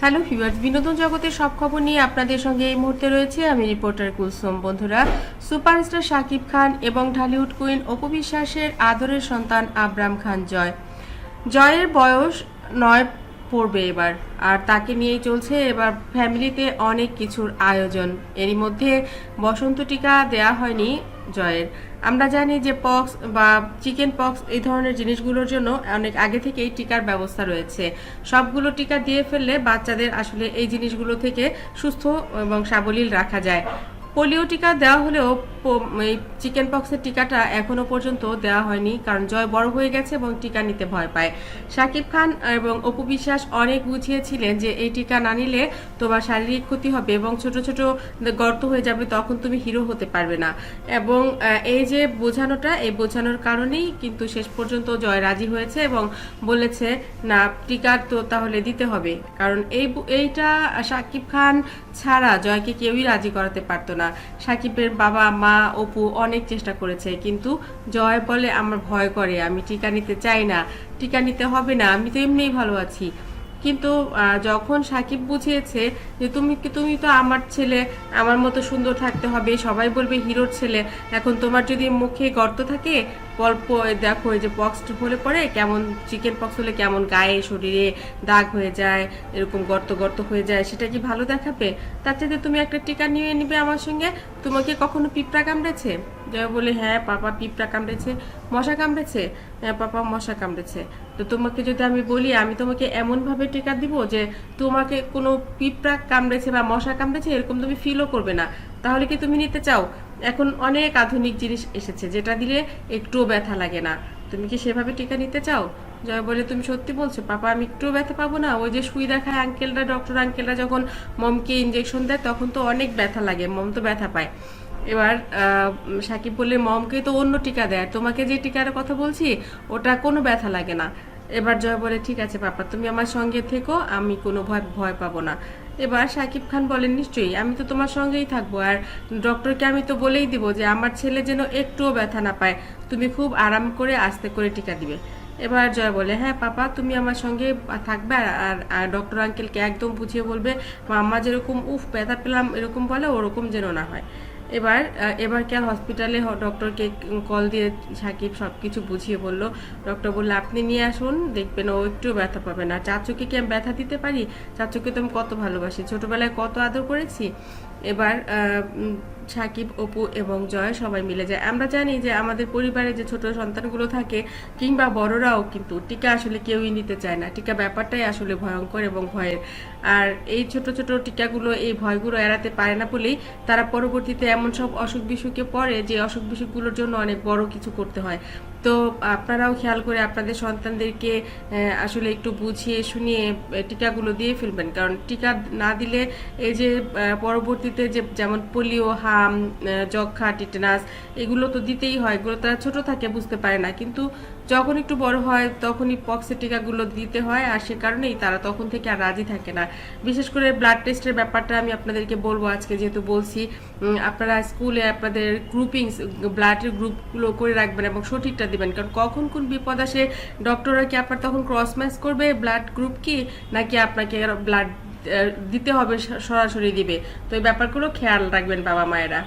Hello viewers, বিনোদন জগতের সব খবর নিয়ে আপনাদের সঙ্গে এই মুহূর্তে রয়েছে আমি রিপোর্টার কুলসুম। বন্ধুরা, সুপারস্টার শাকিব খান এবং ঢালিউড কুইন অপু বিশ্বাসের আদরের সন্তান আবরাম খান জয়। জয়ের বয়স নয় পড়বে এবার। আর তাকে নিয়েই চলছে এবার ফ্যামিলিতে অনেক কিছুর আয়োজন। এরই মধ্যে বসন্ত টিকা দেয়া হয়নি জয়ের। আমরা জানি যে পক্স বা চিকেন পক্স এই ধরনের জিনিসগুলোর জন্য অনেক আগে থেকেই টিকার ব্যবস্থা রয়েছে। সবগুলো টিকা দিয়ে ফেললে বাচ্চাদের আসলে এই জিনিসগুলো থেকে সুস্থ এবং সাবলীল রাখা যায়। পোলিও টিকা দেওয়া হলেও এই চিকেন পক্সের টিকাটা এখনও পর্যন্ত দেওয়া হয়নি, কারণ জয় বড় হয়ে গেছে এবং টিকা নিতে ভয় পায়। শাকিব খান এবং অপু বিশ্বাস অনেক বুঝিয়েছিলেন যে এই টিকা না নিলে তোমার শারীরিক ক্ষতি হবে এবং ছোট ছোট গর্ত হয়ে যাবে, তখন তুমি হিরো হতে পারবে না। এবং এই যে বোঝানোটা, এই বোঝানোর কারণেই কিন্তু শেষ পর্যন্ত জয় রাজি হয়েছে এবং বলেছে, না, টিকা তো তাহলে দিতে হবে। কারণ এই এইটা শাকিব খান ছাড়া জয়কে কেউই রাজি করাতে পারতো না। সাকিবের বাবা, মা, অপু অনেক চেষ্টা করেছে, কিন্তু জয় বলে আমার ভয় করে, আমি টিকা নিতে চাই না। টিকা নিতে হবে না, আমি তো এমনিই ভালো আছি। কিন্তু যখন সাকিব বুঝিয়েছে যে তুমি কি, তুমি তো আমার ছেলে, আমার মতো সুন্দর থাকতে হবে, সবাই বলবে হিরোর ছেলে, এখন তোমার যদি মুখে গর্ত থাকে অল্প দেখো যে পক্স হলে পরে কেমন চিকেন পক্স হলে কেমন গায়ে, শরীরে দাগ হয়ে যায়, এরকম গর্ত গর্ত হয়ে যায়, সেটা কি ভালো দেখাবে? তার চাইতে তুমি একটা টিকা নিয়ে নিবে আমার সঙ্গে? তোমাকে কখনো পিঁপড়া কামড়েছে? জয় বলে হ্যাঁ পাপা পিঁপড়া কামড়েছে, মশা কামড়েছে। হ্যাঁ পাপা, মশা কামড়েছে। তো তোমাকে যদি আমি বলি, আমি তোমাকে এমন ভাবে টিকা দিব যে তোমাকে কোনো পিঁপড়া কামড়েছে বা মশা কামড়েছে, এরকম তুমি ফিলও করবে না। তাহলে কি তুমি নিতে চাও? এখন অনেক আধুনিক জিনিস এসেছে, যেটা দিলে একটুও ব্যথা লাগে না। তুমি কি সেভাবে টিকা নিতে চাও? জয় বলে, তুমি সত্যি বলছো, পাপা, আমি একটুও ব্যথা পাবো না? ওই যে সুই দেখায় আঙ্কেলরা ডক্টর আঙ্কেলরা যখন মমকে ইঞ্জেকশন দেয়, তখন তো অনেক ব্যথা লাগে, মম তো ব্যথা পায়। এবার সাকিব বললে মমকে তো অন্য টিকা দেয়। তোমাকে যে টিকার কথা বলছি, ওটা কোনো ব্যথা লাগে না। এবার জয় বলে, ঠিক আছে পাপা, তুমি আমার সঙ্গে থেকো, আমি কোনো ভয় ভয় পাবো না। এবার সাকিব খান বলেন, নিশ্চয়ই, আমি তো তোমার সঙ্গেই থাকব। আর ডক্টরকে আমি তো বলেই দিব যে, আমার ছেলে যেন একটুও ব্যথা না পায়। তুমি খুব আরাম করে, আস্তে করে টিকা দিবে। এবার জয় বলে হ্যাঁ পাপা, তুমি আমার সঙ্গে থাকবে, আর- আর আর ডক্টর আঙ্কেলকে একদম বুঝিয়ে বলবে, মাম্মা যেরকম উফ, ব্যথা পেলাম এরকম বলে, ওরকম যেন না হয়। এবার এবার কে হসপিটালে ডক্টরকে কল দিয়ে সাকিব সব কিছু বুঝিয়ে বলল, ডক্টর বলল, আপনি নিয়ে আসুন, দেখবেন ও একটু ব্যথা পাবে না। চাচুকে কি আমি ব্যথা দিতে পারি? চাচুকে তো আমি কত ভালোবাসি। ছোটবেলায় কত আদর করেছি? এবার সাকিব অপু এবং জয় সবাই মিলে যায়। আমরা জানি যে আমাদের পরিবারে যে ছোট সন্তানগুলো থাকে কিংবা বড়রাও কিন্তু টিকা আসলে কেউই নিতে চায় না। টিকা ব্যাপারটাই আসলে ভয়ঙ্কর এবং ভয়ের। আর এই ছোট ছোট টিকাগুলো এই ভয়গুলো এড়াতে পারে না বলেই তারা পরবর্তীতে এমন সব অসুখ বিসুখে পড়ে যে অসুখ বিসুখগুলোর জন্য অনেক বড় কিছু করতে হয়। তো আপনারাও খেয়াল করে আপনাদের সন্তানদেরকে আসলে একটু বুঝিয়ে শুনিয়ে টিকাগুলো দিয়ে ফেলবেন। কারণ টিকা না দিলে এই যে পরবর্তীতে যে যেমন পোলিও আহ, যক্ষা টিটেনাস, এগুলো তো দিতেই হয়, এগুলো তারা ছোট থাকে, বুঝতে পারে না। কিন্তু যখন একটু বড় হয়, তখনই পক্সের টিকাগুলো দিতে হয়, আর সে কারণেই তারা তখন থেকে আর রাজি থাকে না। বিশেষ করে ব্লাড টেস্টের ব্যাপারটা আমি আপনাদেরকে বলব আজকে, যেহেতু বলছি আপনারা স্কুলে আপনাদের গ্রুপিংস ব্লাডের গ্রুপগুলো করে রাখবেন এবং সঠিকটা দিবেন। কারণ কখন কোন বিপদ আসে ডক্টররা কি আপনার তখন ক্রস ম্যাচ করবে ব্লাড গ্রুপ কি, নাকি আপনাকে ব্লাড দিতে হবে সরাসরি দিবে। তো এই ব্যাপারগুলো খেয়াল রাখবেন বাবা মায়েরা